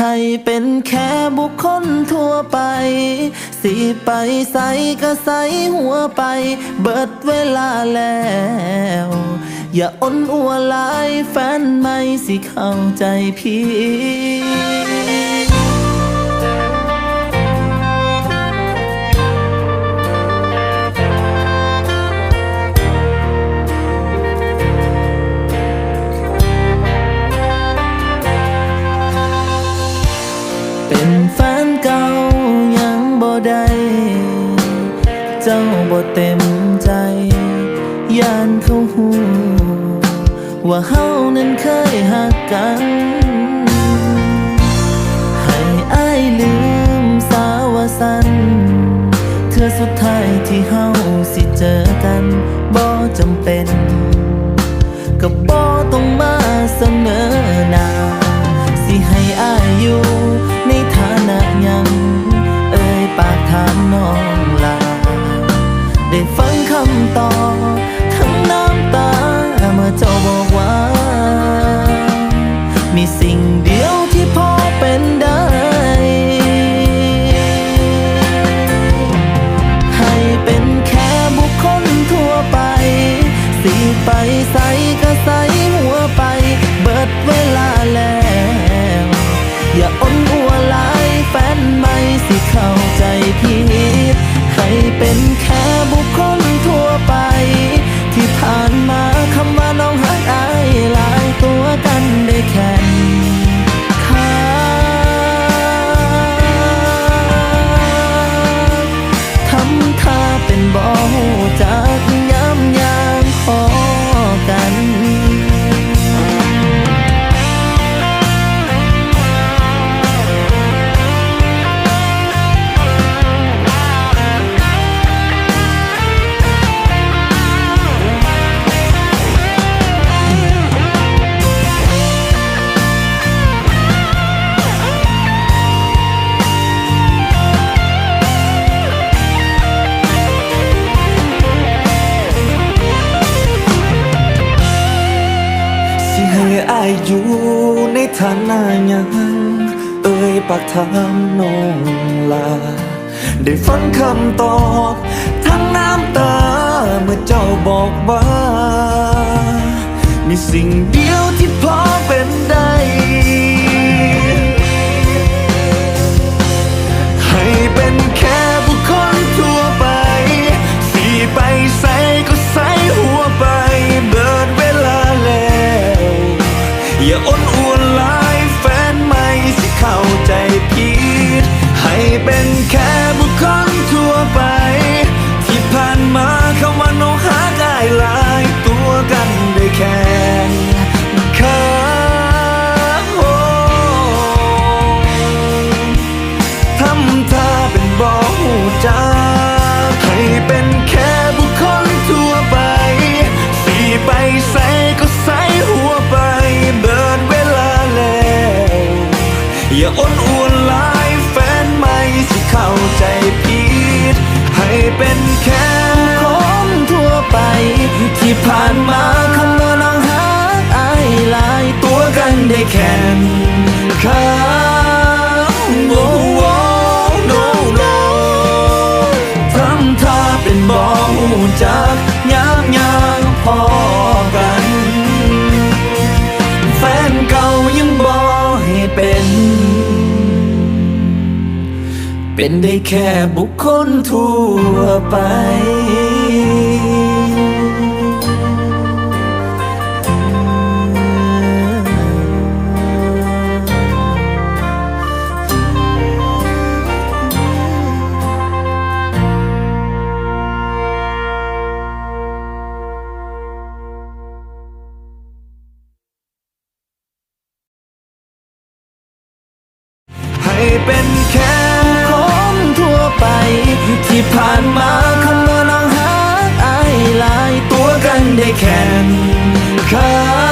ให้เป็นแค่บุคคลทั่วไป สิไปใส่ก็ใสหัวไป เบิดเวลาแล้ว อย่าอ้นอัวลายแฟนไม่สิเข้าใจพี่ เจ้าบ่เต็มใจย่านเขาหูว่าเฮานั้นเคยหักกัน ให้อายลืมสาวสันเธอสุดท้ายที่เฮาสิเจอกันบ่จำเป็น ก็บ่ต้องมาเสนอหน้าสิให้อายอยู่ อายอยู่ในฐานะยังเอ่ยปากถามน้องลา ได้ฟังคำตอบ ทั้งน้ำตาเมื่อเจ้าบอกว่า มีสิ่งเดียวที่พอ กันได้แค่ข้าโอ้ทำท่าเป็นบ่หูจักให้เป็นแค่บุคคลทั่วไป สีไปใสก็ใสหัวไป เบิดเวลาแล้ว อย่าอ้นอวนลายแฟนไม่สิเข้าใจผิด ให้เป็น แค่นข้าโอ้โห no no ทำท่าเป็นบ่หูจักยักยางพอกัน แฟนเก่ายังบ่ให้เป็น เป็นได้แค่บุคคลทั่วไป เป็นแค่คนทั่วไป ที่ผ่านมาคำว่าน้องหาไอายลายตัวกันได้แค่ขา